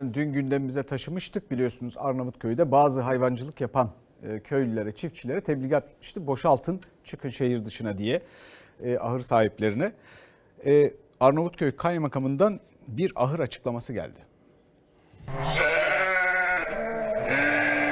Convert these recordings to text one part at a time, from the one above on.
Dün gündemimize taşımıştık biliyorsunuz Arnavutköy'de bazı hayvancılık yapan e, köylülere, çiftçilere tebligat gitmişti. Boşaltın çıkın şehir dışına diye e, ahır sahiplerine. E, Arnavutköy Kaymakamı'ndan bir ahır açıklaması geldi.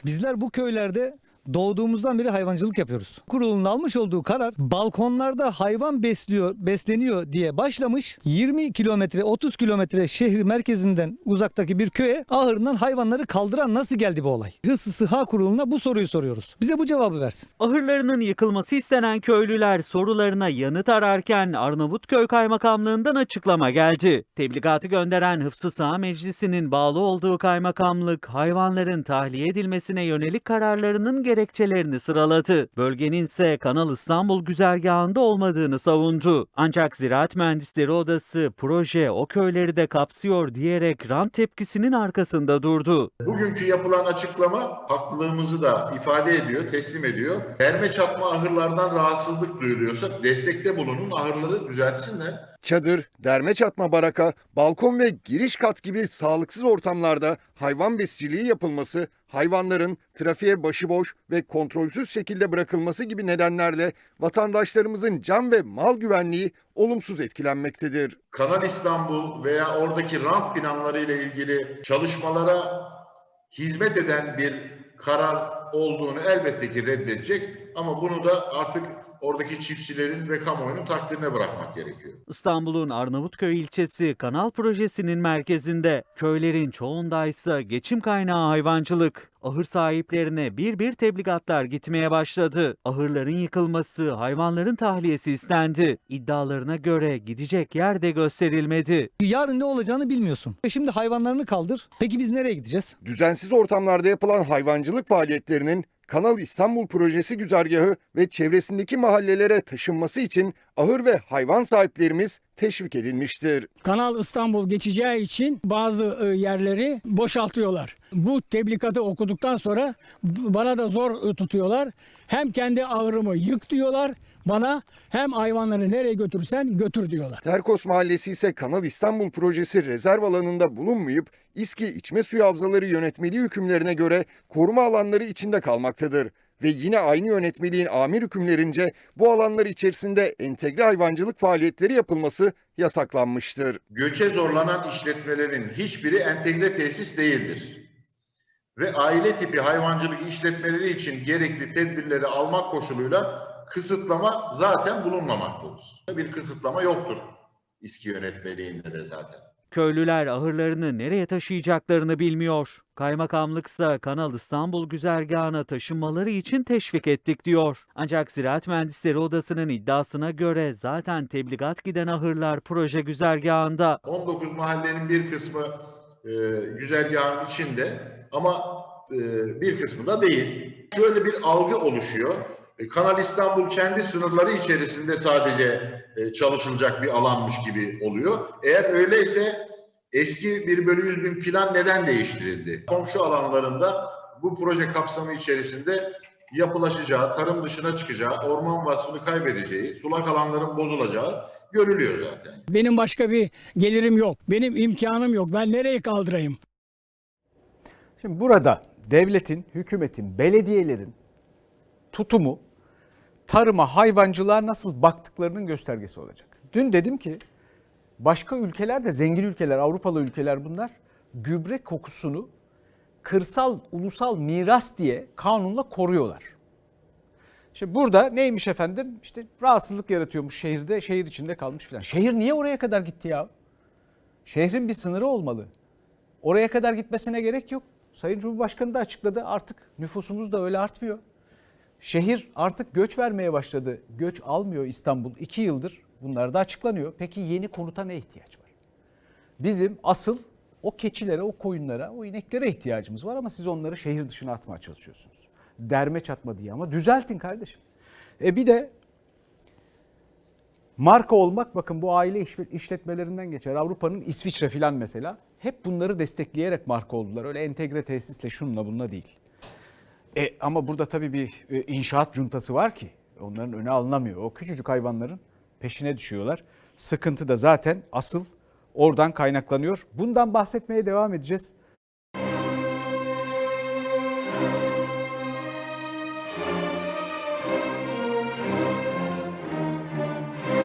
Bizler bu köylerde doğduğumuzdan beri hayvancılık yapıyoruz. Kurulun almış olduğu karar balkonlarda hayvan besliyor, besleniyor diye başlamış. 20 kilometre 30 kilometre şehir merkezinden uzaktaki bir köye ahırından hayvanları kaldıran nasıl geldi bu olay? Hıfzı Sıha Kurulu'na bu soruyu soruyoruz. Bize bu cevabı versin. Ahırlarının yıkılması istenen köylüler sorularına yanıt ararken Arnavutköy Kaymakamlığından açıklama geldi. Tebligatı gönderen Hıfzı Sıha Meclisi'nin bağlı olduğu kaymakamlık hayvanların tahliye edilmesine yönelik kararlarının gerekçelerini sıraladı. Bölgenin ise Kanal İstanbul güzergahında olmadığını savundu. Ancak Ziraat Mühendisleri Odası proje o köyleri de kapsıyor diyerek rant tepkisinin arkasında durdu. Bugünkü yapılan açıklama haklılığımızı da ifade ediyor, teslim ediyor. Derme çatma ahırlardan rahatsızlık duyuluyorsa destekte bulunun, ahırları düzeltsinler. Çadır, derme çatma baraka, balkon ve giriş kat gibi sağlıksız ortamlarda hayvan besiciliği yapılması, hayvanların trafiğe başıboş ve kontrolsüz şekilde bırakılması gibi nedenlerle vatandaşlarımızın can ve mal güvenliği olumsuz etkilenmektedir. Kanal İstanbul veya oradaki rant planları ile ilgili çalışmalara hizmet eden bir karar olduğunu elbette ki reddedecek ama bunu da artık oradaki çiftçilerin ve kamuoyunun takdirine bırakmak gerekiyor. İstanbul'un Arnavutköy ilçesi kanal projesinin merkezinde köylerin çoğundaysa geçim kaynağı hayvancılık. Ahır sahiplerine bir bir tebligatlar gitmeye başladı. Ahırların yıkılması, hayvanların tahliyesi istendi. İddialarına göre gidecek yer de gösterilmedi. Yarın ne olacağını bilmiyorsun. E Şimdi hayvanlarını kaldır. Peki biz nereye gideceğiz? Düzensiz ortamlarda yapılan hayvancılık faaliyetlerinin Kanal İstanbul projesi güzergahı ve çevresindeki mahallelere taşınması için ahır ve hayvan sahiplerimiz teşvik edilmiştir. Kanal İstanbul geçeceği için bazı e, yerleri boşaltıyorlar. Bu tebligatı okuduktan sonra bana da zor e, tutuyorlar. Hem kendi ağrımı yık diyorlar bana hem hayvanları nereye götürsen götür diyorlar. Terkos Mahallesi ise Kanal İstanbul projesi rezerv alanında bulunmayıp İSKİ içme suyu havzaları yönetmeliği hükümlerine göre koruma alanları içinde kalmaktadır. Ve yine aynı yönetmeliğin amir hükümlerince bu alanlar içerisinde entegre hayvancılık faaliyetleri yapılması yasaklanmıştır. Göçe zorlanan işletmelerin hiçbiri entegre tesis değildir. Ve aile tipi hayvancılık işletmeleri için gerekli tedbirleri almak koşuluyla kısıtlama zaten bulunmamaktadır. Bir kısıtlama yoktur İSKİ yönetmeliğinde de zaten. Köylüler ahırlarını nereye taşıyacaklarını bilmiyor. Kaymakamlıksa Kanal İstanbul güzergahına taşınmaları için teşvik ettik diyor. Ancak Ziraat Mühendisleri Odası'nın iddiasına göre zaten tebligat giden ahırlar proje güzergahında. 19 mahallenin bir kısmı e, güzergahın içinde ama e, bir kısmı da değil. Şöyle bir algı oluşuyor. E, Kanal İstanbul kendi sınırları içerisinde sadece e, çalışılacak bir alanmış gibi oluyor. Eğer öyleyse eski 1 bölü 100 bin plan neden değiştirildi? Komşu alanlarında bu proje kapsamı içerisinde yapılaşacağı, tarım dışına çıkacağı, orman vasfını kaybedeceği, sulak alanların bozulacağı görülüyor zaten. Benim başka bir gelirim yok. Benim imkanım yok. Ben nereye kaldırayım? Şimdi burada devletin, hükümetin, belediyelerin tutumu tarıma, hayvancılığa nasıl baktıklarının göstergesi olacak. Dün dedim ki başka ülkeler de zengin ülkeler, Avrupalı ülkeler bunlar gübre kokusunu kırsal ulusal miras diye kanunla koruyorlar. Şimdi burada neymiş efendim? İşte rahatsızlık yaratıyormuş şehirde, şehir içinde kalmış filan. Şehir niye oraya kadar gitti ya? Şehrin bir sınırı olmalı. Oraya kadar gitmesine gerek yok. Sayın Cumhurbaşkanı da açıkladı artık nüfusumuz da öyle artmıyor. Şehir artık göç vermeye başladı. Göç almıyor İstanbul. iki yıldır bunlar da açıklanıyor. Peki yeni konuta ne ihtiyaç var? Bizim asıl o keçilere, o koyunlara, o ineklere ihtiyacımız var ama siz onları şehir dışına atmaya çalışıyorsunuz. Derme çatma diye ama düzeltin kardeşim. E bir de Marka olmak bakın bu aile işlet- işletmelerinden geçer. Avrupa'nın İsviçre filan mesela. Hep bunları destekleyerek marka oldular. Öyle entegre tesisle şunla bununla değil. E, ama burada tabii bir e, inşaat cuntası var ki onların önü alınamıyor. O küçücük hayvanların peşine düşüyorlar. Sıkıntı da zaten asıl oradan kaynaklanıyor. Bundan bahsetmeye devam edeceğiz.